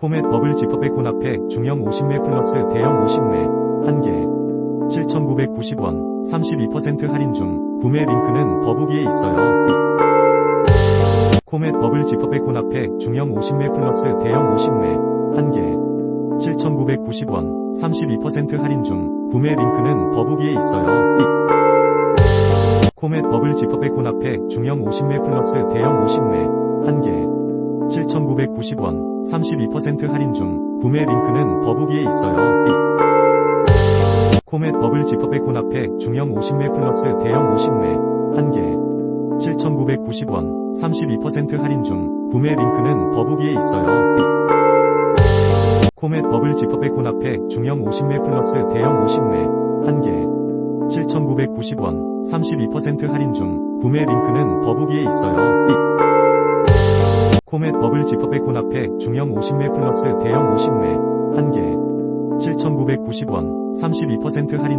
코멧 버블 지퍼백 혼합팩 중형 50매 플러스 대형 50매 1개 7,990원 32% 할인 중 구매 링크는 더보기에 있어요. 코멧 버블 지퍼백 혼합팩 중형 50매 플러스 대형 50매 1개 7,990원 32% 할인 중 구매 링크는 더보기에 있어요. 코멧 버블 지퍼백 혼합팩 중형 50매 플러스 대형 50매 1개 7,990원 32% 할인 중 구매 링크는 더보기에 있어요. 코멧 버블 지퍼백 혼합팩 중형 50매 플러스 대형 50매 1개 7,990원 32% 할인 중 구매 링크는 더보기에 있어요. 코멧 버블 지퍼백 혼합팩 중형 50매 플러스 대형 50매 1개 7,990원 32% 할인 중 구매 링크는 더보기에 있어요. 코멧 버블 지퍼백 혼합팩 중형 50매 플러스 대형 50매 1개. 7,990원 32% 할인 중